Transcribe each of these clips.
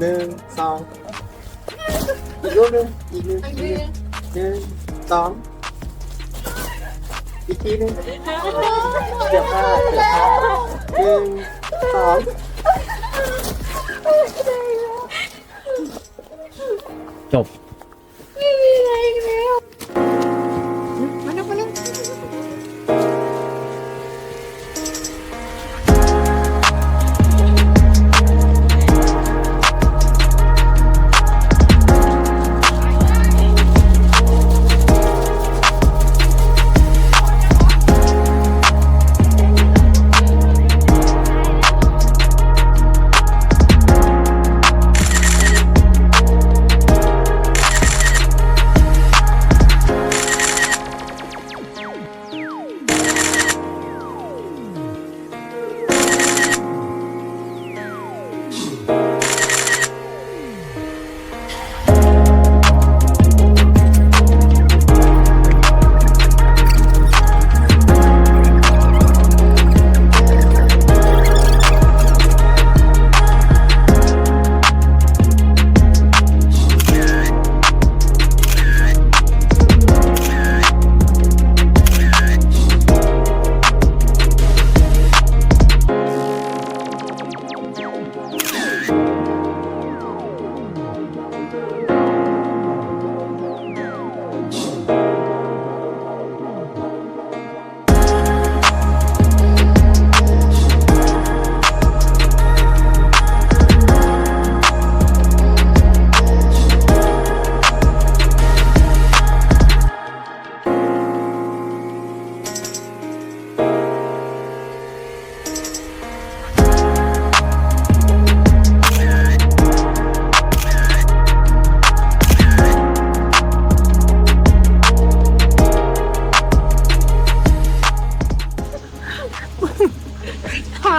หนึ่งสองอีกรูปหนึ่งอีกหนึ่งอีกหนึ่งหนึ่งสองอีกทีหนึ่งเดี๋ยวพลาดเดี๋ยวพลาดหนึ่งสอง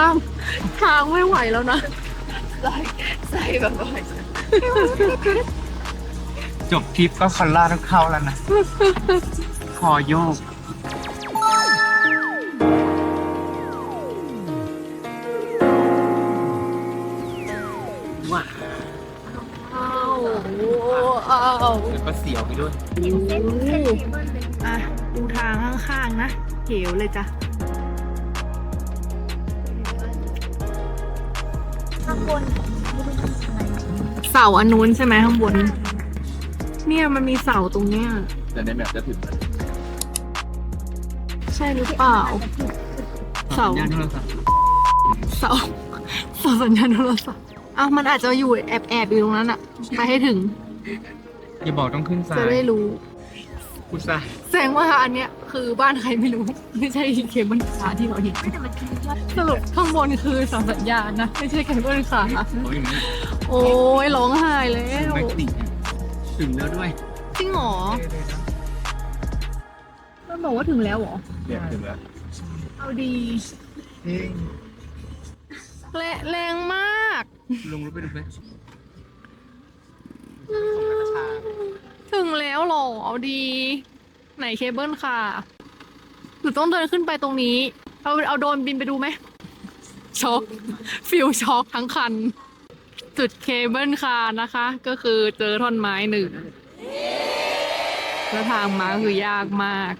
างทางไม่ไหวแล้วนะจบทริปก็คอลล่าต้องเข้าแล้วนะ คอโยกอ้าวอ้าวแล้วก็เสียวไปด้วย อะดูทางข้างๆนะเหวเลยจ้ะ ข้างบนเสาอันนู้นใช่ไหมข้างบน เนี่ยมันมีเสาตรงเนี้ย แต่ในแบบจะถึงแล้วใช่หรือเปล่า เสาย่านโทรศัพท์เสาเสาสัญญาณโทรศัพท์อ้าวมันอาจจะอยู่แอบแอบๆอยู่ตรงนั้นอะไปให้ถึงอย่าบอกต้องขึ้นซ้าจะยได้รู้อุตส่าห์แสดงว่าอันเนี้ย คือบ้านใครไม่รู้ ไม่ใช่เคเบิลคาร์ที่เราเห็นสรุปข้างบนคือเสาสัญญาณนะ ไม่ใช่เคเบิลคาร์โอ้ยโอ้ยร้องไห้แล้ถึงวไม่ติดถึงแล้วด้วย จริงเหรอ มันบอกว่าถึงแล้วเหรอเนี่ยถึงแล้ว เอาดีเฮ้ยแรงแรงมาก ลงรถไปดูไหมถึงแล้วเหรอ เอาดี ไหนเคเบิลคาร์หรือต้องเดินขึ้นไปตรงนี้ เอาเอาโดรนบินไปดูไหมช็อกฟิลช็อกทั้งคัน จุดเคเบิลคาร์นะคะ ก็คือเจอท่อนไม้หนึ่งแล้วทางมาคือยากมาก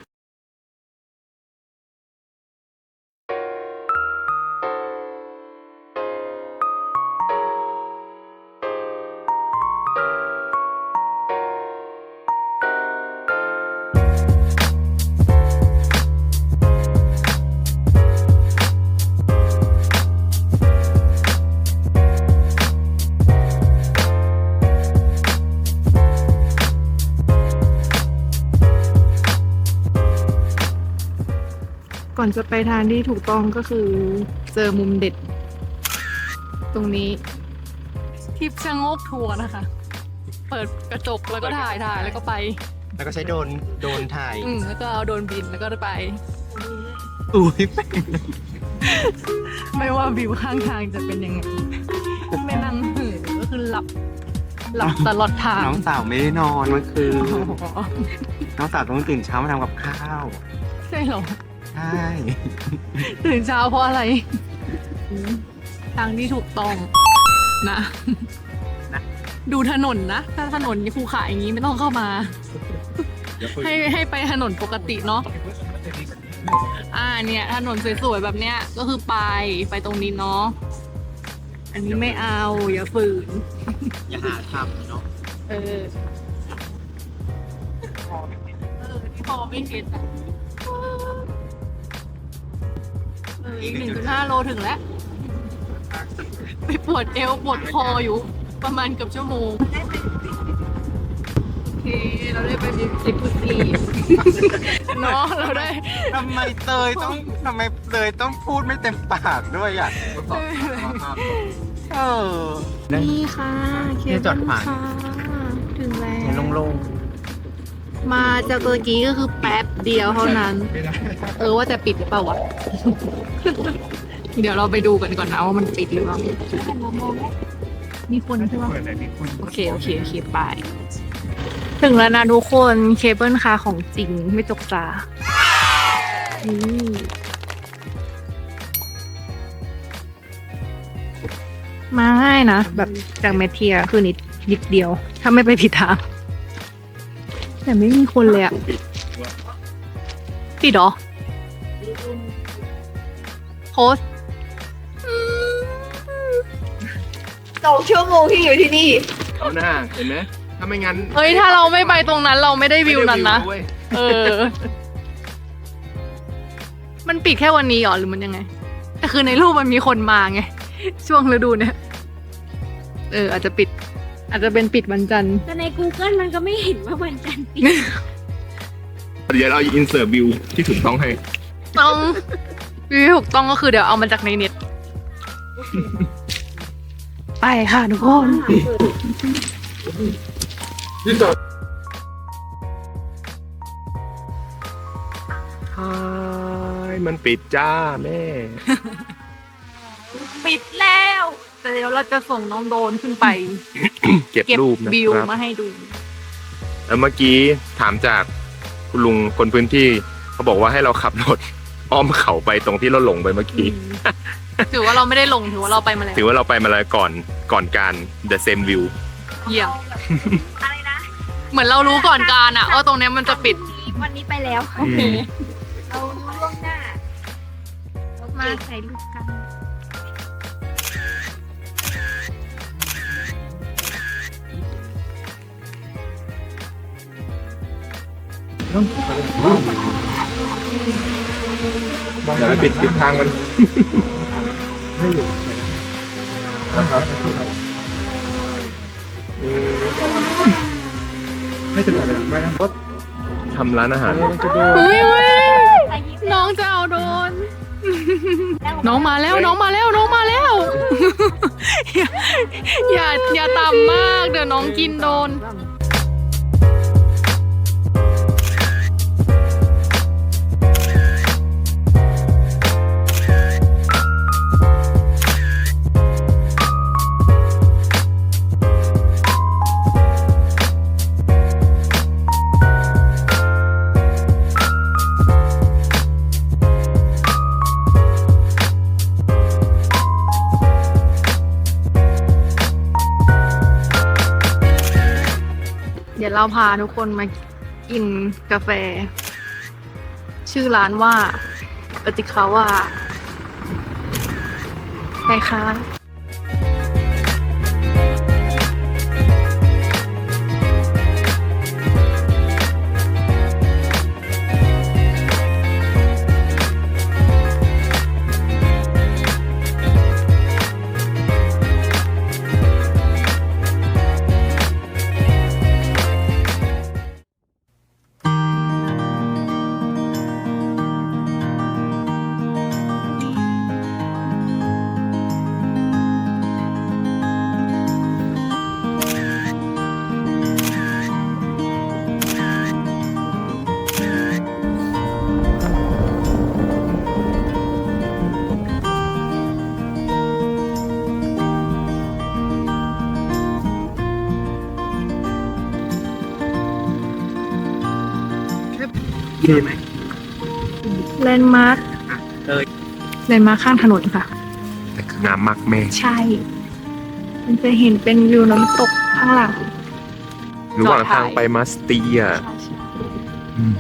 ก่อนจะไปทางที่ถูกต้องก็คือเจอมุมเด็ด ตรงนี้ทิปชะโงกทัวร์นะคะ เปิดกระจกแล้วก็ถ่ายถ่ายแล้วก็ไปแล้วก็ใช้โดนโดนถ่ายอืมแล้วก็เอาโดรนบินแล้วก็ไป อุ้ยไม่ว่าวิวข้างทางจะเป็นยังไงไม่นั่งหือก็คือหลับ หลับตลอดทางน้องสาวไม่ได้นอนเมื่อคืนอ๋อน้องสาวต้องตื่นเช้ามาทำกับข้าว ใช่เหรอ ใช่ตื่นเช้าเพราะอะไรทางที่ถูกต้องนะ ดูถนนนะ ถ้าถนนภูเขาอย่างนี้ไม่ต้องเข้ามา ให้ให้ไปถนนปกติเนาะอ่าเนี่ยถนนสวยๆแบบเนี้ยก็คือไปไปตรงนี้เนาะอันนี้ไม่เอา อย่าฝืน อย่าหาทำเนาะเออเออที่พอไม่เห็นอะ อออีกหนึ่งจุดห้าโลถึงแล้ว ไปปวดเอวปวดคออยู่ ประมาณเกือบชั่วโมง โอเค เราได้ไปบิสิบพุซีเนาะเราได้ ทำไมเตยต้องทำไมเตยต้องพูดไม่เต็มปากด้วยอะเออ นี่ค่ะเนี่ยจอดขวางค่ะถึงแล้วเห็นโล่ง มาจากตัวกี้ก็คือแป๊บเดียวเท่านั้น เออว่าจะปิดหรือเปล่าวะ เดี๋ยวเราไปดูกันก่อนนะว่ามันปิดหรือเปล่า มีคนใช่ปะเปิดอะไรนี่คุณโอเค โอเค โอเคไป ถึงแล้วนะทุกคนเคเบิลคาร์ของจริงไม่จกตานี่มาง่ายนะ แบบจากเมเทียคือนิดนิดเดียว ถ้าไม่ไปผิดทาง แต่ไม่มีคนเลยอะปิดเหรอโพสต์สองชั่วโมงที่อยู่ที่นี่ เอาหน้าเห็นไหมถ้าไม่งั้นเฮ้ยถ้าเราไม่ไปตรงนั้นเราไม่ได้วิวนั้นนะ ไม่ได้วิวเว้ยเออ มันปิดแค่วันนี้เหรอหรือมันยังไง แต่คือในรูปมันมีคนมาไง ช่วงฤดูเนี่ย เออ อาจจะปิด อาจจะเป็นปิดวันจันทร์ แต่ใน Google มันก็ไม่เห็นว่าวันจันทร์ปิดเดี๋ยวเราอินเสิร์ตวิวที่ถูกต้องให้ ต้องวิวที่ถูกต้องก็คือเดี๋ยวเอามาจากในเน็ต ไปค่ะทุกคนใช่มันปิดจ้าแม่ ปิดแล้ว แต่เดี๋ยวเราจะส่งน้องโดนขึ้นไป เก็บเก็บรูปนะวิวครับมาให้ดู แล้วเมื่อกี้ถามจากคุณลุงคนพื้นที่เขาบอกว่าให้เราขับรถ อ้อมเขาไปตรงที่เราหลงไปเมื่อกี้ ถือว่าเราไม่ได้ลงถือว่าเราไปมาแล้วถือว่าเราไปมาแล้วก่อนก่อนการ the same view เยี่ยมอะไรนะเหมือนเรารู้ก่อนการอะว่าตรงเนี้ยมันจะปิด วันนี้ไปแล้ว โอเค เรารู้ล่วงหน้า มาใส่ลูกกัน เดี๋ยวปิดปิดทางมันไม่ถึงอะไรไม่นะรถทำร้านอาหารอุ้ยอุ้ยน้องจะเอาโดน น้องมาแล้วน้องมาแล้วน้องมาแล้ว อย่าอย่าอย่าต่ำมากเดี๋ยวน้องกินโดน ยวเราพาทุกคนมากินกาแฟ ชื่อร้านว่าปฏิคาว่าไปคะ แลนด์มาร์คเออแลนด์มาร์คข้างถนนค่ะ แต่คืองามมากแม่ใช่ มันจะเห็นเป็นวิวน้ำตกข้างหลัง ระหว่างทางไปมาสเตียอืม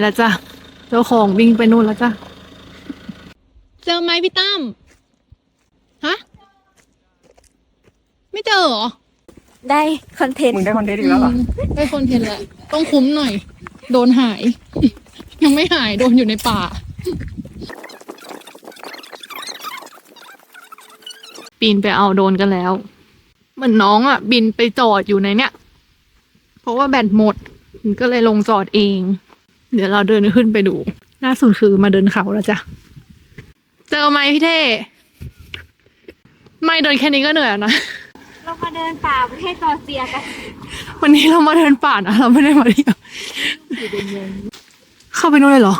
แล้วจ้ะเจ้าของวิ่งไปนู่นแล้วจ้ะเจอไหมพี่ตั้มฮะไม่เจอเหรอได้คอนเทนต์มึงได้คอนเทนต์อีกแล้วเหรอได้คนเห็นแหละต้องคุ้มหน่อย โดนหาย ยังไม่หายโดนอยู่ในป่า ปีนไปเอาโดนกันแล้ว เหมือนน้องอะ บินไปจอดอยู่ในเนี้ยเพราะว่าแบตหมด ก็เลยลงจอดเอง เดี๋ยวเราเดินขึ้นไปดูล่าสุดคือมาเดินเขาแล้วจ้ะ เจอไหมพี่เท่ไม่เดินแค่นี้ก็เหนื่อยแล้วนะเรามาเดินป่าประเทศจอร์เจียกันวันนี้เรามาเดินป่านะเราไม่ได้มาเที่ยวเข้าไปนู่นเลยเหรอ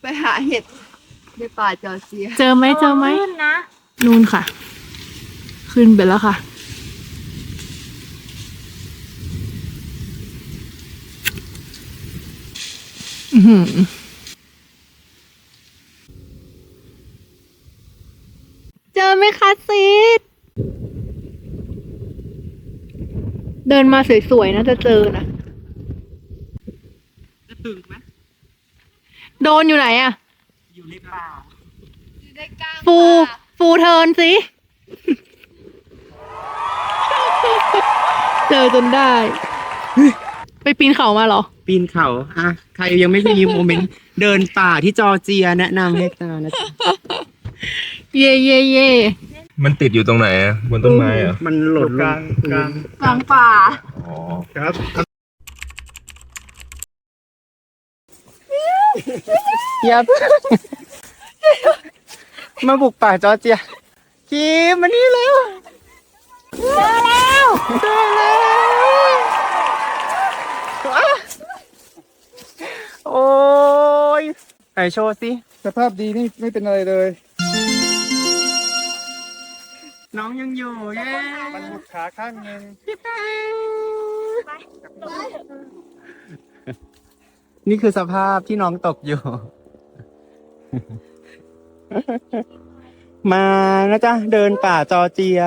ไปหาเห็ดในป่าจอร์เจีย เจอไหมเจอไหมขึ้นนะ นู่นค่ะ ขึ้นไปแล้วค่ะ อือหือ เจอไหมคะซีดเดินมาสวยๆนะจะเจอนะจะถึงไหมโดนอยู่ไหนอะอยู่ในป่าฟูฟูเทิร์นสิ เจอจนได้ ไปปีนเขามาเหรอ ปีนเขาอะใครยังไม่มีโมเมนต์ เดินป่าที่จอร์เจียแนะนำให้ตานะจ๊ะเย่เย่เย่มันติดอยู่ตรงไหนอะบนต้นไม้เหรอมันหล่นกลางกลางกลางป่า อ๋อ ครับ ยับ มาบุกป่าจอร์เจียคิมมานี่แล้วเจอแล้วเจอแล้วอะ โอ้ยไหนโชว์สิ สภาพดีนี่ไม่เป็นอะไรเลย น้องยังอยู่เย้มันหลุดขาข้างหนึงนี่คือสภาพที่น้องตกอยู่ มานะจ๊ะ เดินป่าจอร์เจีย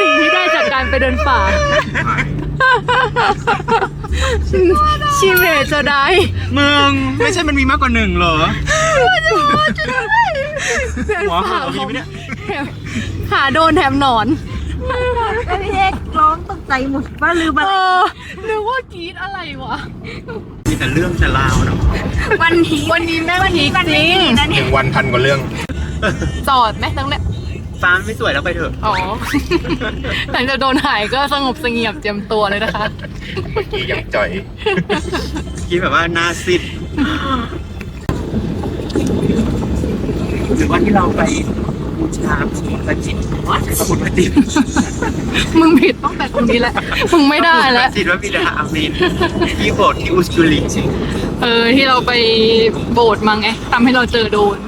สิ่งที่ได้จากการไปเดินป่า ชิเมะจะได้มึงไม่ใช่มันมีมากกว่าหนึ่งเหรอเดินหัวป่าหามีไหมเนี่ยแถมขาโดนแถมหนอนแล้วพี่เอกร้องตกใจหมดว่าลืมเออะไรอนึกว่ากรีดอะไรวะ มีแต่เรื่องแต่ราวเนาะวันนี้วันนี้แม่วันนี้จริงนะหเนี่ยนึ่งวันพันกว่าเรื่อง จอดไหมตั้งแต่ ฟ้าไม่สวยแล้วไปเถอะ อ๋อ หลังจากโดนหายก็สงบเสงี่ยมเจียมตัวเลยนะคะ เมื่อกี้ยังจ่อย คิดแบบว่าหน้าซิดหรือว่าที่เราไปบูชาสมุนประจิตสมุนประจิตมึงผิดตั้งแต่ตรงนี้แหละ มึงไม่ได้แล้วจิตว่าพิดาอามินที่โบสถ์ที่อุสกุลิจริงเออที่เราไปโบสถ์มาไงทำให้เราเจอโดนนี่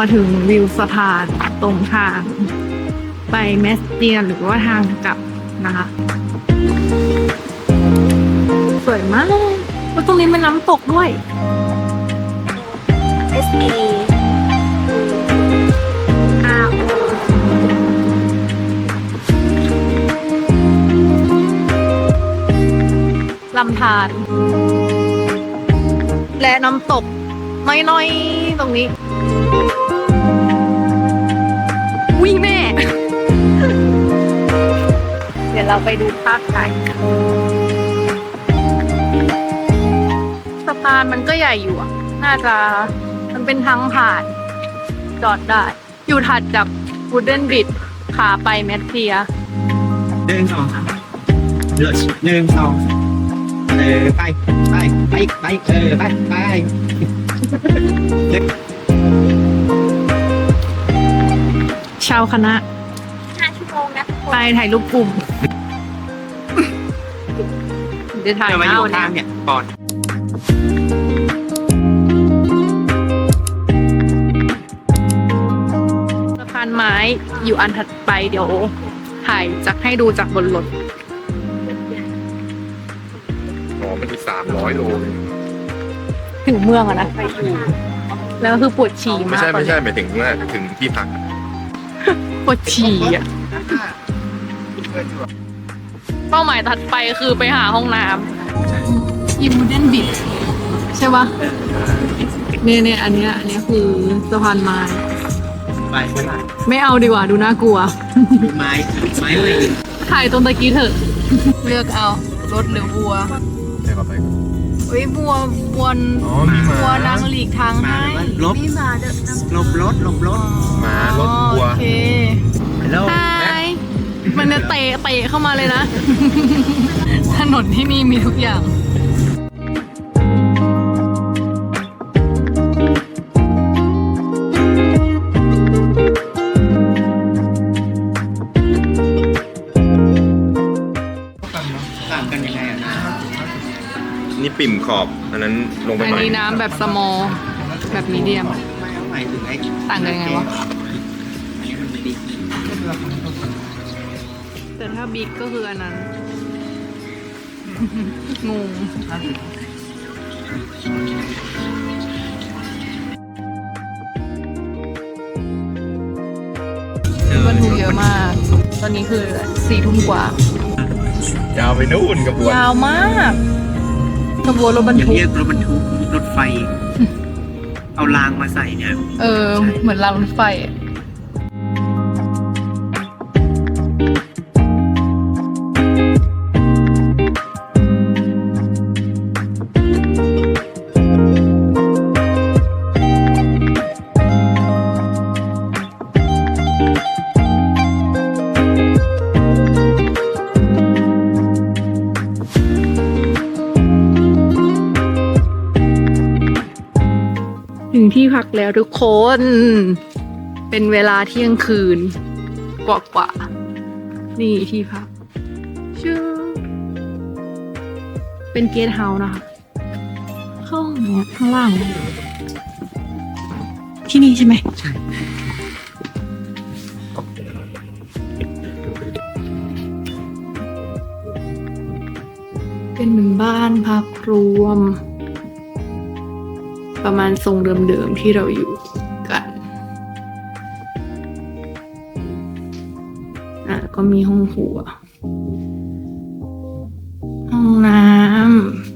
มาถึงวิวสะพานตรงทาง ไปแมสเตียนหรือว่าทางกลับนะคะ สวยมากแล้วตรงนี้เป็นน้ำตกด้วยเอสเออาลำธารและน้ำตกน้อยๆตรงนี้ เดี๋ยวเราไปดูภาพถ่ายสะพานมันก็ใหญ่อยู่อะน่าจะมันเป็นทางผ่าน จอดได้ อยู่ถัดจากวูดเดนบิดขาไปแมทเทียหนึ่งสองสามเลิศหนึ่งสองเออไปไปไปไปเออไปไปชาวคณะห้าชั่วโมงนะทุกคนไปถ่ายรูปกลุ่ม เดี๋ยวถ่ายเดี๋ยวมาหอน้ายู่วันทางนี้เนี่ยก่อนสะพานไม้อยู่อันถัดไปเดี๋ยว ถ่ายจากให้ดูจากบนรถอ๋อมันที่สามร้อยโลเลยถึงเมืองอะนะแล้วคือปวดฉี่ไม่มากใช่ไม่ใช่ตอนหมายถึงว่าถึงที่พักนี้ปวดฉี่อะ เป้าหมายถัดไปคือไปหาห้องน้ำยิมูเดนบิดใช่ปะเนี่ยเนี่ยอันเนี้ยอันเนี้ยคือสะพานไม้ ไปไปไปไม่เอาดีกว่าดูน่ากลัวไม้ไม้เลยถ่ายตรงตะกี้เถอะ เลือกเอารถหรือวัวใช่เข้าไปเฮ้ยวัววัวอ๋อมีหมาวัวนางหลีกทางมาให้แบบว่าลบมีมาเดินนำลบรถลบรถหมารถวัวโอเคแล้วไฮ มันจะเตะเตะเข้ามาเลยนะ ถนนที่นี่มีทุกอย่างต่างกันยังไงอะนะนี่ปิ่มขอบอันนั้นลงไปอันหน่อยนี้น้ำแบบสมอลแบบมีเดียม ไม่เอาหมายถึงไอ้ต่างกันยังไงวะอัน ถ้าบิ๊กก็คืออันนั้น งงบรรทุกเยอะมาก ตอนนี้คือสี่ทุ่มกว่า ยาวไปนู่นกระบวนยาวมากขบวนรถบรรอย่างทุกเรียกรถบรรทุกรถไฟ เอารางมาใส่เนี่ย เออ เหมือนรางรถไฟ ที่พักแล้วทุกคน เป็นเวลาเที่ยงคืน กว่ากว่าๆนี่ที่พักชื่อเป็นเกสต์เฮาส์นะคะ เข้าห้องไหนอะข้างล่าง ที่นี่ใช่ไหมใช่เป็นเหมือนบ้านพักรวม ประมาณทรงเดิมๆที่เราอยู่กันอะก็มีห้องครัว ห้องน้ำ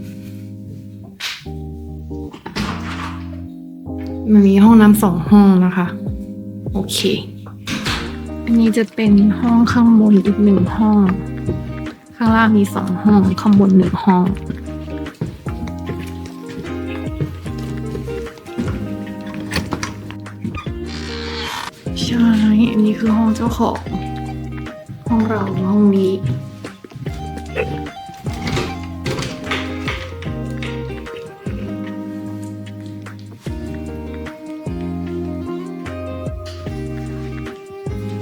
มันมีห้องน้ำสองห้องนะคะ โอเค อันนี้จะเป็นห้องข้างบนอีกหนึ่งห้อง ข้างล่างมีสองห้อง ข้างบนหนึ่งห้อง คือห้องเจ้าของ ห้องเราห้องนี้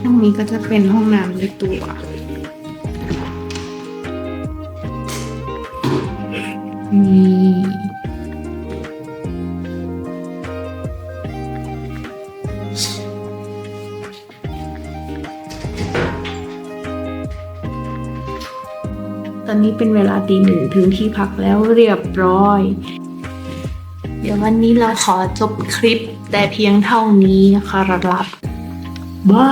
ห้องนี้ก็จะเป็นห้องน้ำในตัว อนนี้เป็นเวลาตีหนึ่งถึงที่พักแล้วเรียบร้อย เดี๋ยววันนี้เราขอจบคลิปแต่เพียงเท่านี้นะคะรับบ้า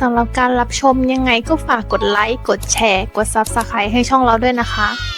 สำหรับการรับชมยังไงก็ฝากกดไลค์ กดแชร์ กด Subscribe ให้ช่องเราด้วยนะคะ